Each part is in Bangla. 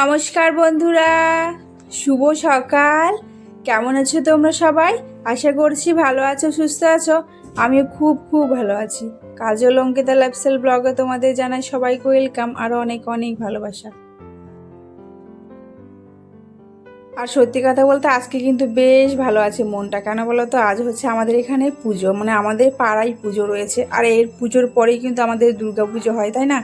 নমস্কার বন্ধুরা, শুভ সকাল। কেমন আছো তোমরা সবাই? আশা করছি ভালো আছো, সুস্থ আছো। আমিও খুব খুব ভালো আছি। কাজল অঙ্কিতা লাইফস্টাইল ব্লগে তোমাদের জানাই সবাইকে ওয়েলকাম আরও অনেক অনেক ভালোবাসা। আর সত্যি কথা বলতে আজকে কিন্তু বেশ ভালো আছে মনটা। কেন বলো তো আজ হচ্ছে আমাদের এখানে পুজো মানে আমাদের পাড়ায় পুজো রয়েছে। আর এর পুজোর পরেই কিন্তু আমাদের দুর্গা পুজো হয়, তাই না?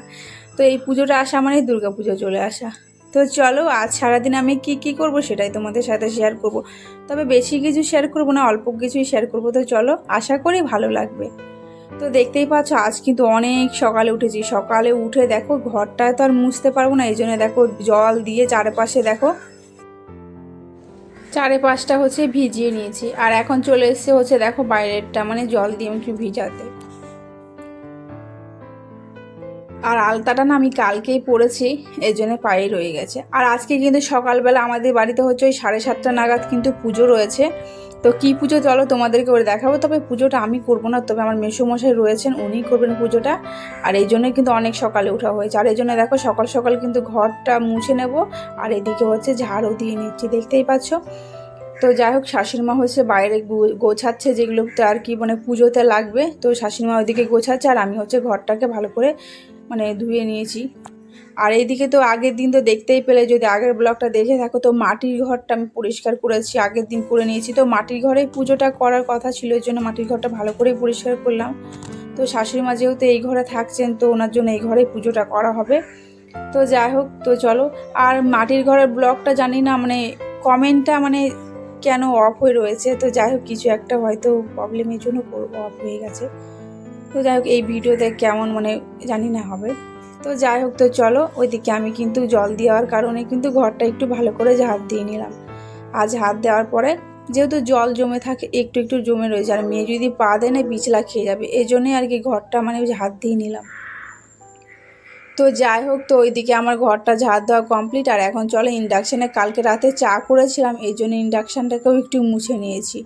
তো এই পুজোটা আসা মানে দুর্গা পুজো চলে আসা। তো চলো, আজ সারাদিন আমি কি কি করব সেটাই তোমাদের সাথে শেয়ার করব। তবে বেশি কিছু শেয়ার করব না, অল্প কিছুই শেয়ার করব। তো চলো, আশা করি ভালো লাগবে। তো দেখতেই পাচ্ছ, আজ কিন্তু অনেক সকালে উঠেছি। সকালে উঠে দেখো, ঘরটা তো আর মুছতে পারব না, এই জন্য দেখো জল দিয়ে চারপাশে দেখো, চারেপাশটা হচ্ছে ভিজিয়ে নিয়েছি। আর এখন চলে এসছে হচ্ছে দেখো বাইরেরটা মানে জল দিয়ে একটু ভিজাতে। আর আলতাটা না আমি কালকেই পরেছি এই জন্য পায়ে রয়ে গেছে। আর আজকে কিন্তু সকালবেলা আমাদের বাড়িতে হচ্ছে ওই সাড়ে সাতটা নাগাদ কিন্তু পুজো রয়েছে। তো কি পুজো চলো তোমাদেরকে ওরে দেখাবো। তবে পুজোটা আমি করব না, তবে আমার মেসোমশাই রয়েছেন, উনিই করবেন পুজোটা। আর এই জন্যই কিন্তু অনেক সকালে ওঠা হয়েছে। আর এই জন্য দেখো সকাল সকাল কিন্তু ঘরটা মুছে নেব। আর এদিকে হচ্ছে ঝাড়ও দিয়ে নিচ্ছি, দেখতেই পাচ্ছ? তো যাই হোক শাশুড়ি মা হচ্ছে বাইরে গোছাচ্ছে যেগুলোতে আর কি মানে পুজোতে লাগবে। তো শাশুড়ি মা ওইদিকে গোছাচ্ছে আর আমি হচ্ছে ঘরটাকে ভালো করে মানে ধুয়ে নিয়েছি। আর এইদিকে তো আগের দিন তো দেখতেই পেলে, যদি আগের ব্লগটা দেখে থাকো তো মাটির ঘরটা আমি পরিষ্কার করেছি, আগের দিন করে নিয়েছি। তো মাটির ঘরেই পুজোটা করার কথা ছিল এর জন্য মাটির ঘরটা ভালো করেই পরিষ্কার করলাম। তো শাশুড়ি মা যেহেতু এই ঘরে থাকছেন, তো ওনার জন্য এই ঘরেই পুজোটা করা হবে। তো যাই হোক, তো চলো। আর মাটির ঘরের ব্লগটা জানি না মানে কমেন্টটা মানে কেন অফ হয়ে রয়েছে, তো যাই হোক, কিছু একটা হয়তো প্রবলেমের জন্য অফ হয়ে গেছে। তো যাই হোক, এই ভিডিওতে কেমন মানে জানি না হবে। তো যাই হোক, তো চলো, ওইদিকে আমি কিন্তু জল দেওয়ার কারণে কিন্তু ঘরটা একটু ভালো করে হাত দিয়ে নিলাম। আজ হাত দেওয়ার পরে যেহেতু জল জমে থাকে, একটু একটু জমে রয়েছে। আর মেয়ে যদি পা দেয়, না পিছলা খেয়ে যাবে। এই জন্যই আর কি ঘরটা মানে হাত দিয়ে নিলাম। তো যাই হোক, তো ওইদিকে আমার ঘরটা ঝাড় দেওয়া কমপ্লিট আর এখন চলো ইন্ডাকশানে কালকে রাতে চা করেছিলাম। এই জন্য ইন্ডাকশানটাকেও একটু মুছে নিয়েছি।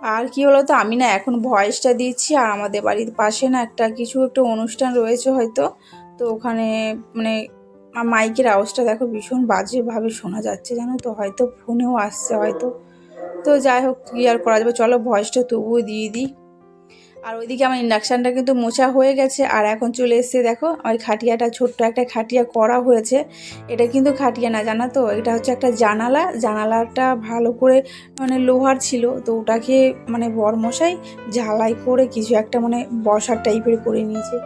আর কি হলো তো? আমি না এখন ভয়েসটা দিচ্ছি, আর আমাদের বাড়ির পাশে না একটা কিছু একটা অনুষ্ঠান রয়েছে হয়তো। তো ওখানে মানে মাইকের আওয়াজটা দেখো ভীষণ বাজেভাবে শোনা যাচ্ছে জানো তো? হয়তো ফোনেও আসছে, হয়তো। তো যাই হোক, কি আর করা যাবে? চলো ভয়েসটা তবুও দিয়ে দিই। আর ওইদিকে আমার ইন্ডাকশানটা কিন্তু মোছা হয়ে গেছে, আর এখন চলে এসছে, দেখো ওই খাটিয়াটা, ছোট্ট একটা খাটিয়া করা হয়েছে। এটা কিন্তু খাটিয়া না, জানা তো? এটা হচ্ছে একটা জানালা। জানালাটা ভালো করে মানে লোহার ছিল, তো ওটাকে মানে বর মশাই ঝালাই করে কিছু একটা মানে বসার টাইপের করে নিয়েছে।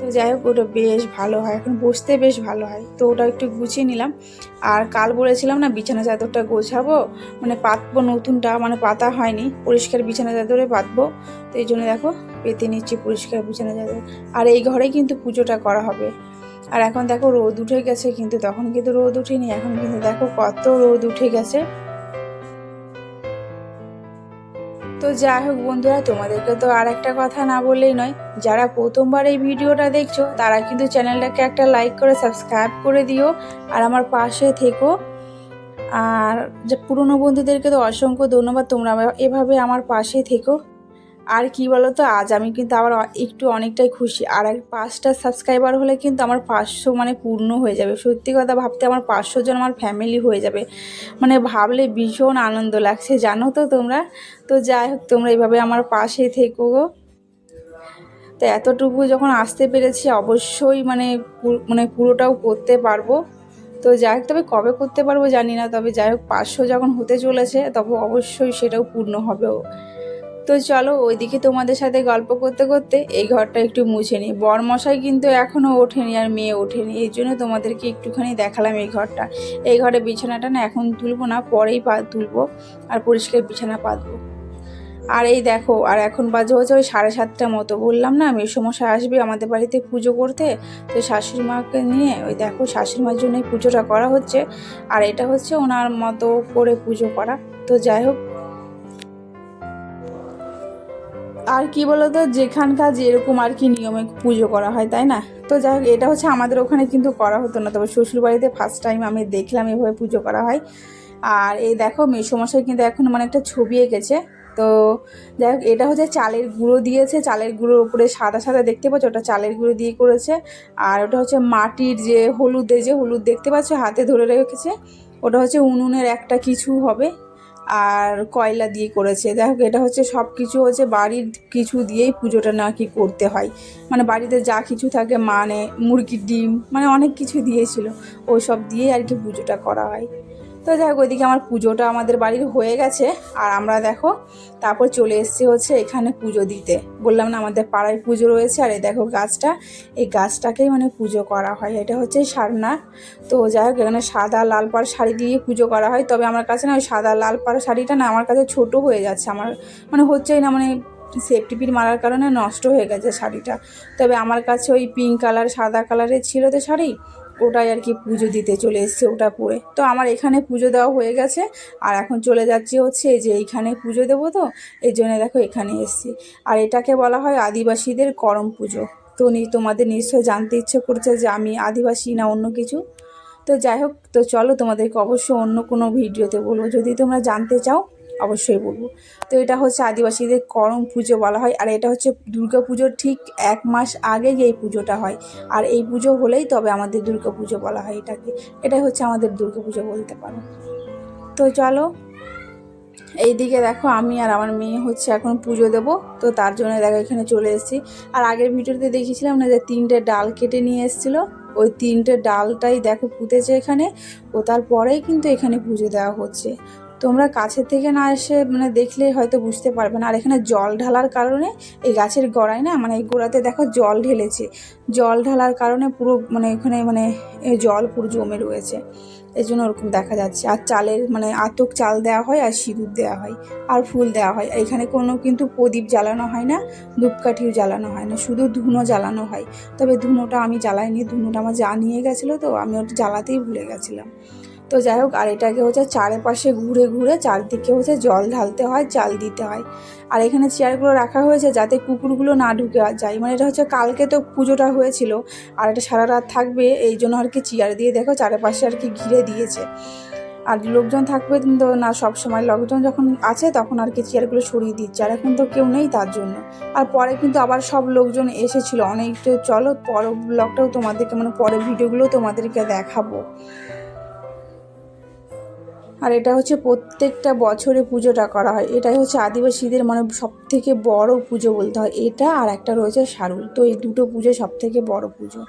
তো যাই হোক, ওটা বেশ ভালো হয়। এখন বসতে বেশ ভালো হয়। তো ওটা একটু গুছিয়ে নিলাম। আর কাল বলেছিলাম না, বিছানা চাদরটা গোছাবো। মানে পাতবো নতুনটা মানে পাতা হয়নি। পরিষ্কার বিছানা চাদরে পাতবো। তো এই জন্য দেখো, পেতে নিচ্ছি পরিষ্কার বিছানা চাদর। আর এই ঘরেই কিন্তু পুজোটা করা হবে। আর এখন দেখো রোদ উঠে গেছে, কিন্তু তখন কিন্তু রোদ উঠেনি। এখন কিন্তু দেখো কত রোদ উঠে গেছে। তো যাই হোক বন্ধুরা, তোমাদেরকে তো আর একটা কথা না বললেই নয়। যারা প্রথমবার এই ভিডিওটা দেখছ, তারা কিন্তু চ্যানেলটাকে একটা লাইক করে সাবস্ক্রাইব করে দিও আর আমার পাশে থেকো। আর যে পুরনো বন্ধুদেরকে তো অসংখ্য ধন্যবাদ, তোমরা এভাবে আমার পাশে থেকো। আর কি বলো তো আজ আমি কিন্তু আবার একটু অনেকটাই খুশি। আর এক পাঁচটা সাবস্ক্রাইবার হলে কিন্তু আমার পাঁচশো মানে পূর্ণ হয়ে যাবে। সত্যি কথা ভাবতে আমার পাঁচশো জন আমার ফ্যামিলি হয়ে যাবে। মানে ভাবলে ভীষণ আনন্দ লাগছে, জানো তো তোমরা? তো যাই হোক, তোমরা এইভাবে আমার পাশে থেকো গো। তো এতটুকু যখন আসতে পেরেছি, অবশ্যই মানে মানে পুরোটাও করতে পারব। তো যাই হোক, তবে কবে করতে পারব জানি না। তবে যাই হোক, পাঁচশো যখন হতে চলেছে, তবে অবশ্যই সেটাও পূর্ণ হবেও। তো চলো ওইদিকে তোমাদের সাথে গল্প করতে করতে এই ঘরটা একটু মুছে নিই। বরমশাই কিন্তু এখনও ওঠেনি আর মেয়ে ওঠেনি, এই জন্য তোমাদেরকে একটুখানি দেখালাম এই ঘরটা। এই ঘরে বিছানাটা না এখন তুলবো না, পরেই পা তুলবো আর পরিষ্কার বিছানা পাতবো। আর এই দেখো, আর এখন বাজে হচ্ছে ওই সাড়ে সাতটা মতো। বললাম না, মেসমশাই আসবে আমাদের বাড়িতে পুজো করতে। তো শাশুড়ি মাকে নিয়ে ওই দেখো শাশুড়ি মার জন্য এই পুজোটা করা হচ্ছে। আর এটা হচ্ছে ওনার মতো করে পুজো করা। তো যাই হোক আর কি বলতো, যেখানকার যেরকম আর কি নিয়মে পুজো করা হয়, তাই না? তো যাই হোক, এটা হচ্ছে আমাদের ওখানে কিন্তু করা হতো না। তবে শ্বশুর বাড়িতে ফার্স্ট টাইম আমি দেখলাম এভাবে পুজো করা হয়। আর এই দেখো, মেসমশাই কিন্তু এখন মানে একটা ছবি এঁকেছে। তো যাই হোক, এটা হচ্ছে চালের গুঁড়ো দিয়েছে। চালের গুঁড়োর উপরে সাদা সাদা দেখতে পাচ্ছ? ওটা চালের গুঁড়ো দিয়ে করেছে। আর ওটা হচ্ছে মাটির যে হলুদে, যে হলুদ দেখতে পাচ্ছ? হাতে ধরে রেখেছে। ওটা হচ্ছে উনুনের একটা কিছু হবে। আর কয়লা দিয়ে করেছে। হোক, এটা হচ্ছে সব কিছু হচ্ছে বাড়ির কিছু দিয়েই পুজোটা নাকি করতে হয়। মানে বাড়িতে যা কিছু থাকে মানে মুরগির ডিম মানে অনেক কিছু দিয়েছিল। ওই সব দিয়েই আর কি পুজোটা করা হয়। তো যাই হোক, ওইদিকে আমার পুজোটা আমাদের বাড়ির হয়ে গেছে। আর আমরা দেখো, তারপর চলে এসেছি হচ্ছে এখানে পুজো দিতে। বললাম না, আমাদের পাড়ায় পুজো রয়েছে। আর এই দেখো গাছটা, এই গাছটাকেই মানে পুজো করা হয়। এটা হচ্ছে সারনা। তো যাই হোক, এখানে সাদা লাল পাড় শাড়ি দিয়ে পুজো করা হয়। তবে আমার কাছে না ওই সাদা লাল পাড় শাড়িটা না আমার কাছে ছোট হয়ে যাচ্ছে। আমার মানে হচ্ছেই না মানে সেফটি পিন মারার কারণে নষ্ট হয়ে গেছে শাড়িটা। তবে আমার কাছে ওই পিঙ্ক কালার সাদা কালারের ছিল তো শাড়ি। ওটাই আর কি পুজো দিতে চলে এসছে ওটা পরে। তো আমার এখানে পুজো দেওয়া হয়ে গেছে, আর এখন চলে যাচ্ছি হচ্ছে যে এইখানে পুজো দেবো তো এই জন্য দেখো এখানে এসছি। আর এটাকে বলা হয় আদিবাসীদের করম পুজো। তো তোমাদের নিশ্চয় জানতে ইচ্ছে করছে যে আমি আদিবাসী না অন্য কিছু। তো যাই হোক, তো চলো তোমাদেরকে অবশ্যই অন্য কোনো ভিডিওতে বলব। যদি তোমরা জানতে চাও অবশ্যই বলব। তো এটা হচ্ছে আদিবাসীদের করম পুজো বলা হয়, আর এটা হচ্ছে দুর্গা পুজোর ঠিক এক মাস আগেই এই পুজোটা হয়। আর এই পুজো হলেই তবে আমাদের দুর্গা পুজো বলা হয় এটাকে। এটাই হচ্ছে আমাদের দুর্গা পুজো বলতে পারো। তো চলো, এইদিকে দেখো আমি আর আমার মেয়ে হচ্ছে এখন পুজো দেবো। তো তার জন্য দেখো এখানে চলে এসেছি। আর আগের ভিডিওতে দেখেছিলাম না যে তিনটে ডাল কেটে নিয়ে এসেছিল? ওই তিনটে ডালটাই দেখো পুঁতেছে এখানে। ও তারপরেই কিন্তু এখানে পুজো দেওয়া হচ্ছে। তোমরা কাছে থেকে না এসে মানে দেখলে হয়তো বুঝতে পারবে না। আর এখানে জল ঢালার কারণে এই গাছের গোড়ায় না মানে এই গোড়াতে দেখো জল ঢেলেছে। জল ঢালার কারণে পুরো মানে এখানে মানে জল পুরো জমে রয়েছে। এই জন্য ওরকম দেখা যাচ্ছে। আর চালের মানে আতক চাল দেওয়া হয় আর সিঁদুর দেওয়া হয় আর ফুল দেওয়া হয়। এখানে কোনো কিন্তু প্রদীপ জ্বালানো হয় না, ধূপকাঠিও জ্বালানো হয় না। শুধু ধুনো জ্বালানো হয়। তবে ধুনোটা আমি জ্বালাইনি, ধুনোটা আমার যা নিয়ে গেছিল তো, আমি ওটা জ্বালাতেই ভুলে গেছিলাম। তো যাই হোক, আর এটাকে হচ্ছে চারপাশে ঘুরে ঘুরে চারদিকে হচ্ছে জল ঢালতে হয় চাল দিতে হয়। আর এখানে চেয়ারগুলো রাখা হয়েছে যাতে কুকুরগুলো না ঢুকে যায়। মানে এটা হচ্ছে কালকে তো পুজোটা হয়েছিল, আর এটা সারা রাত থাকবে, এই জন্য আর কি চেয়ার দিয়ে দেখো চারপাশে আর কি ঘিরে দিয়েছে। আর লোকজন থাকবে তো না, সব সময় লোকজন যখন আছে তখন আর কি চেয়ারগুলো সরিয়ে দিচ্ছে, আর এখন তো কেউ নেই তার জন্য। আর পরে কিন্তু আবার সব লোকজন এসেছিল। অনেকটা চলো, পরের ব্লগটাও তোমাদেরকে মানে পরের ভিডিওগুলো তোমাদেরকে দেখাবো। আর এটা হচ্ছে প্রত্যেকটা বছরে পুজোটা করা হয়। এটাই হচ্ছে আদিবাসীদের মানে সব থেকে বড় পুজো বলতে হয়। এটা আর একটা রয়েছে সারুল। তো এই দুটো পুজো সব থেকে বড় পুজো।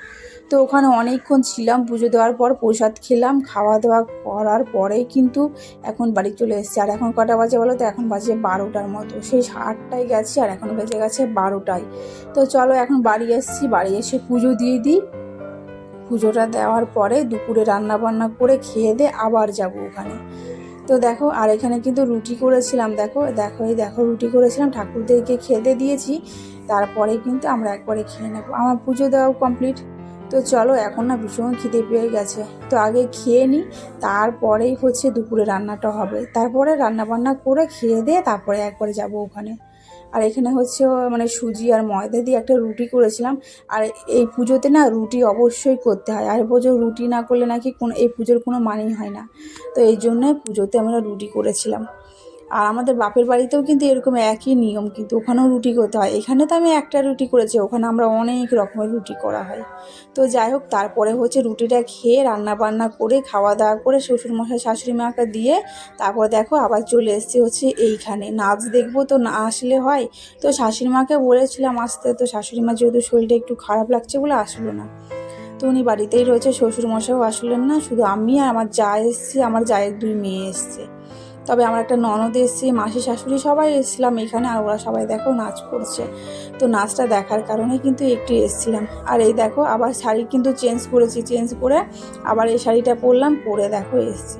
তো ওখানে অনেকক্ষণ ছিলাম পুজো দেওয়ার পর, প্রসাদ খেলাম, খাওয়া দাওয়া করার পরেই কিন্তু এখন বাড়ি চলে এসেছি। আর এখন কটা বাজে বলো তো? এখন বাজে বারোটার মতো। সেই আটটায় গেছি আর এখন বেজে গেছে বারোটায়। তো চলো এখন বাড়ি এসেছি। বাড়ি এসে পুজো দিয়ে দিই। পুজোটা দেওয়ার পরে দুপুরে রান্না বান্না করে খেয়ে দিয়ে আবার যাব ওখানে। তো দেখো, আর এখানে কিন্তু রুটি করেছিলাম, দেখো দেখো, এই দেখো রুটি করেছিলাম, ঠাকুরদেরকে খেতে দিয়েছি, তারপরে কিন্তু আমরা একবারে খেয়ে নেব। আমার পুজো দেওয়াও কমপ্লিট তো চলো, এখন না ভীষণ খিদে পেয়ে গেছে। তো আগে খেয়ে নিই তারপরেই হচ্ছে দুপুরে রান্নাটা হবে। তারপরে রান্না বান্না করে খেয়ে দিয়ে তারপরে একবারে যাব ওখানে। আর এখানে হচ্ছে মানে সুজি আর ময়দা দিয়ে একটা রুটি করেছিলাম। আর এই পুজোতে না রুটি অবশ্যই করতে হয়। আর পুজো রুটি না করলে নাকি কোনো, এই পুজোর কোনো মানেই হয় না। তো এই জন্যে পুজোতে আমরা রুটি করেছিলাম। আর আমাদের বাপের বাড়িতেও কিন্তু এরকম একই নিয়ম, কিন্তু ওখানেও রুটি করতে হয়। এখানে তো আমি একটা রুটি করেছি, ওখানে আমরা অনেক রকমের রুটি করা হয়। তো যাই হোক, তারপরে হচ্ছে রুটিটা খেয়ে রান্না বান্না করে খাওয়া দাওয়া করে শ্বশুরমশাই শাশুড়ি মাকে দিয়ে তারপর দেখো আবার চলে এসেছি হচ্ছে এইখানে। নাচ দেখব তো না আসলে হয়? তো শাশুড়ি মাকে বলেছিলাম আসতে, তো শাশুড়ি মা যেহেতু শরীরটা একটু খারাপ লাগছে বলে আসলো না। তো উনি বাড়িতেই রয়েছে, শ্বশুরমশাইও আসলেন না, শুধু আমি আর আমার যা এসছি, আমার জায়ের দুই মেয়ে এসছে। তবে আমার একটা ননদ এসছে, মাসি, শাশুড়ি সবাই এসেছিলাম এখানে আর ওরা সবাই দেখো নাচ করছে। তো নাচটা দেখার কারণে কিন্তু একটু এসেছিলাম। আর এই দেখো, আবার শাড়ি কিন্তু চেঞ্জ করেছি চেঞ্জ করে আবার এই শাড়িটা পরলাম, পরে দেখো এসছি।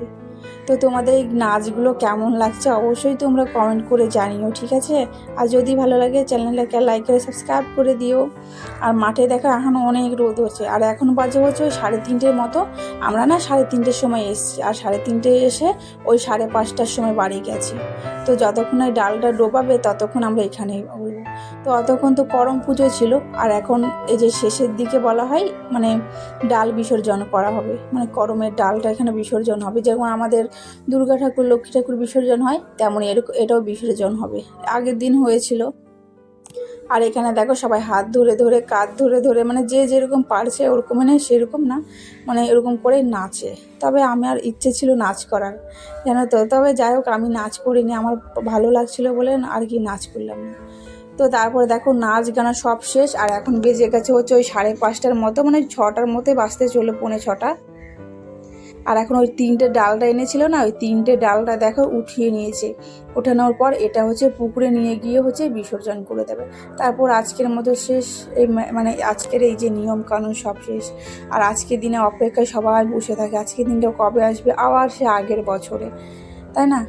তো তোমাদের এই নাচগুলো কেমন লাগছে অবশ্যই তোমরা কমেন্ট করে জানিও, ঠিক আছে? আর যদি ভালো লাগে চ্যানেলটাকে লাইক করে সাবস্ক্রাইব করে দিও। আর মাঠে দেখা এখন অনেক রোদ হচ্ছে, আর এখন বাজে হচ্ছে ওই সাড়ে তিনটের মতো। আমরা না সাড়ে তিনটের সময় এসছি, আর সাড়ে তিনটে এসে ওই সাড়ে পাঁচটার সময় বাড়ি গেছি। তো যতক্ষণ ওই ডালটা ডোবাবে ততক্ষণ আমরা এখানেই তো অতক্ষণ তো করম পুজো ছিল, আর এখন এই যে শেষের দিকে বলা হয় মানে ডাল বিসর্জন করা হবে। মানে করমের ডালটা এখানে বিসর্জন হবে। যেমন আমাদের দুর্গা ঠাকুর, লক্ষ্মী ঠাকুর বিসর্জন হয় তেমনই এরকম এটাও বিসর্জন হবে। আগের দিন হয়েছিল। আর এখানে দেখো সবাই হাত ধরে ধরে, কাঁধ ধরে ধরে মানে যে যেরকম পারছে ওরকম মানে সেরকম না মানে এরকম করে নাচে। তবে আমার ইচ্ছে ছিল নাচ করার, জানো তো? তবে যাই হোক, আমি নাচ করিনি। আমার ভালো লাগছিল বলে আর কি নাচ করলাম না। তো তারপরে দেখো নাচ গানা সব শেষ, আর এখন বেজে গেছে হচ্ছে ওই সাড়ে পাঁচটার মতো মানে ছটার মধ্যে বাঁচতে চলো পৌনে ছটা। আর এখন ওই তিনটে ডালটা এনেছিল না, ওই তিনটে ডালটা দেখো উঠিয়ে নিয়েছে। ওঠানোর পর এটা হচ্ছে পুকুরে নিয়ে গিয়ে হচ্ছে বিসর্জন করে দেবে। তারপর আজকের মতো শেষ, এই মানে আজকের এই যে নিয়ম কানুন সব শেষ। আর আজকের দিনে অপেক্ষায় সবাই বসে থাকে, আজকের দিনটা কবে আসবে? আবার সে আগের বছরে, তাই না?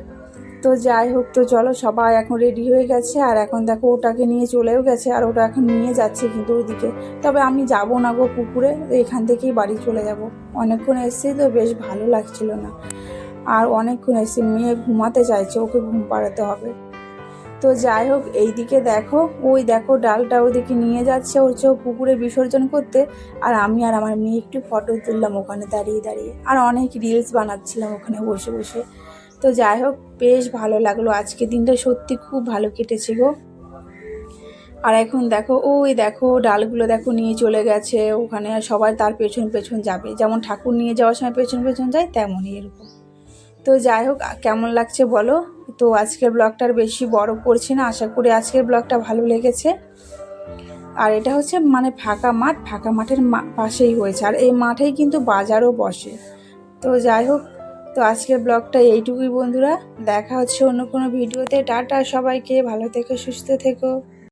তো যাই হোক, তো চলো, সবাই এখন রেডি হয়ে গেছে। আর এখন দেখো, ওটাকে নিয়ে চলেও গেছে, আর ওটা এখন নিয়ে যাচ্ছে কিন্তু ওইদিকে। তবে আমি যাব না গো পুকুরে এখান থেকেই বাড়ি চলে যাব। অনেকক্ষণ এসেছি তো বেশ ভালো লাগছিল না। আর অনেকক্ষণ এসেছি মেয়ে ঘুমাতে চাইছে, ওকে ঘুম পাড়াতে হবে। তো যাই হোক, এইদিকে দেখো, ওই দেখো, ডালটা ওইদিকে নিয়ে যাচ্ছে হচ্ছে ও পুকুরে বিসর্জন করতে। আর আমি আর আমার মেয়ে একটু ফটো তুললাম ওখানে দাঁড়িয়ে দাঁড়িয়ে। আর অনেক রিলস বানাচ্ছিলাম ওখানে বসে বসে। তো যাই হোক, বেশ ভালো লাগল। আজকে দিনটা সত্যি খুব ভালো কেটেছে গো। আর এখন দেখো, ওই দেখো, ডালগুলো দেখো নিয়ে চলে গেছে। ওখানে সবাই তার পেছন পেছন যাবে। যেমন ঠাকুর নিয়ে যাওয়ার সময় পেছন পেছন যায়, তেমনই এরকম। তো যাই হোক কেমন লাগছে বলো? তো আজকের ব্লগটা আর বেশি বড় করছি না। আশা করি আজকের ব্লগটা ভালো লেগেছে। আর এটা হচ্ছে মানে ফাঁকা মাঠ। ফাঁকা মাঠের পাশেই হয়েছে। আর এই মাঠেই কিন্তু বাজারও বসে। তো যাই হোক তো আজকের ব্লগটা এইটুকুই বন্ধুরা। দেখা হচ্ছে অন্য কোনো ভিডিওতে। টাটা সবাইকে। ভালো থেকো, সুস্থ থেকো।